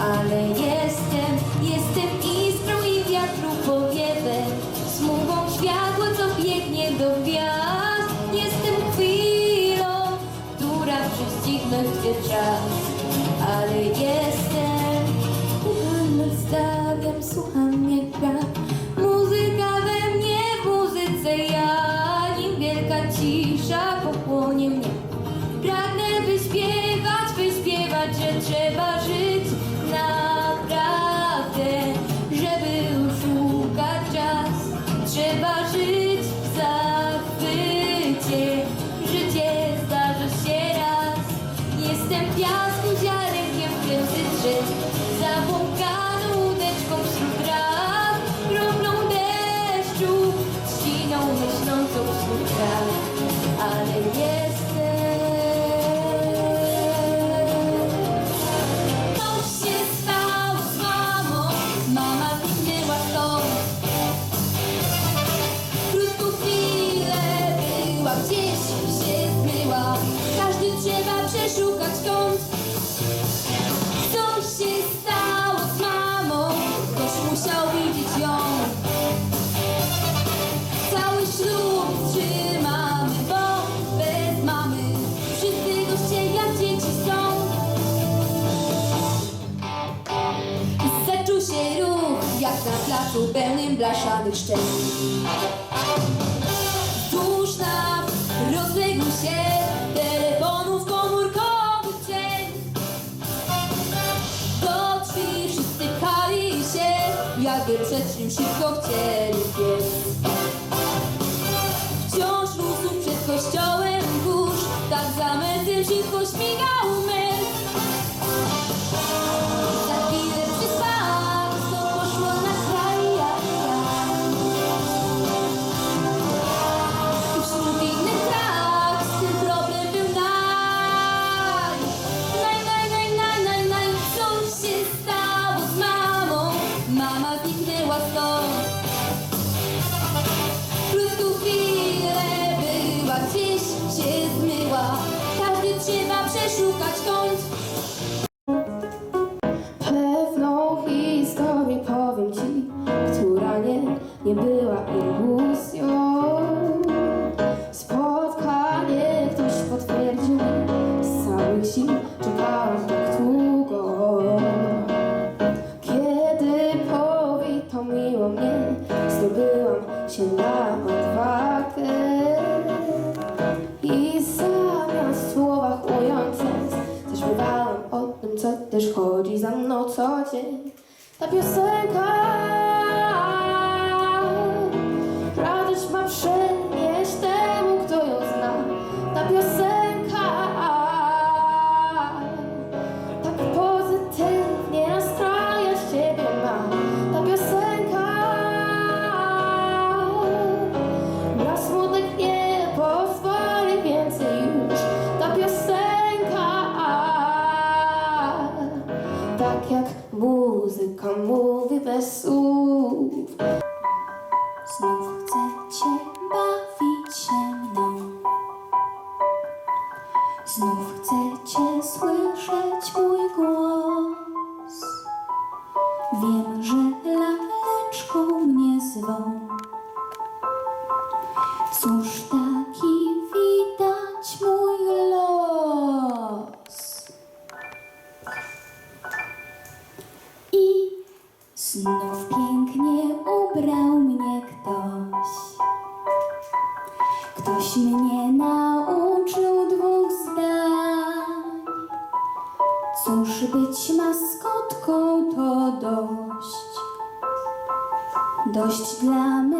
Ale jestem, jestem iskrą i wiatru powiewem błyszczeć. Tuż nam rozległ się telefonów komórkowy cień. Do drzwi wszyscy pali się, jakby przed czym szybko chcieli biec. Wciąż rósł przed kościołem kurz, tak za mętym szybko śmigał my. pessoas. Znów pięknie ubrał mnie ktoś. Ktoś mnie nauczył dwóch zdań. Cóż być maskotką to dość. Dość dla mnie.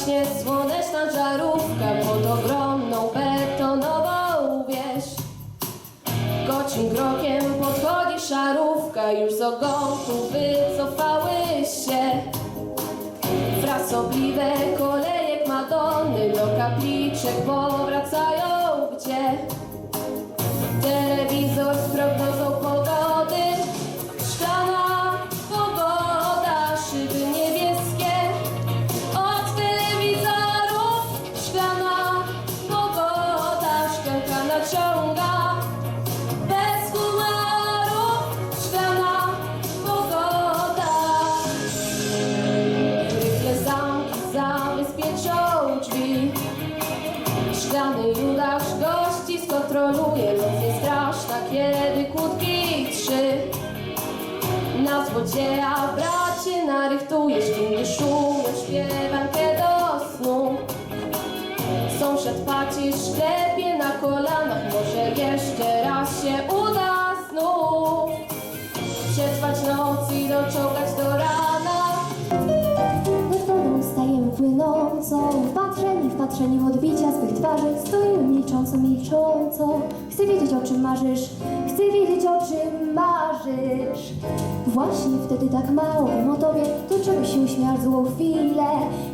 Właśnie słoneczna żarówka pod ogromną betonową wieś. Kocim krokiem podchodzi szarówka Już z ogonku wycofały się. Frasobliwe kolejek Madony Do kapliczek powracają gdzie? Telewizor z prognozą złodzieja bracie narychtuje Ścięgnie szumią śpiewankę do snu. Sąsiad paci szklepie na kolanach Może jeszcze raz się uda znów. Przetrwać noc i doczołgać do rana. Nad wodą stajemy płynącą Wpatrzeni w odbicia swych twarzy Stoimy milcząco, milcząco Chcę wiedzieć o czym marzysz. Chcę wiedzieć o czym marzysz. Właśnie wtedy tak mało wiem o tobie. To czego się uśmiał złą chwilę?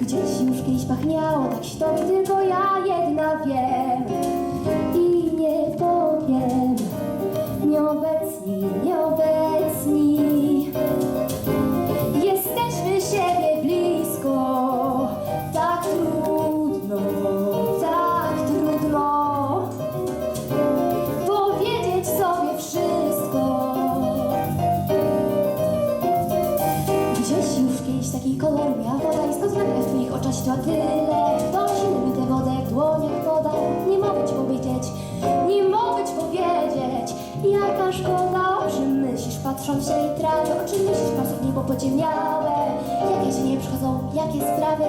Gdzieś już kiedyś pachniało Tak się tobie tylko ja jedna wiem. I nie powiem. Nieobecni, nieobecni Jakie sprawy.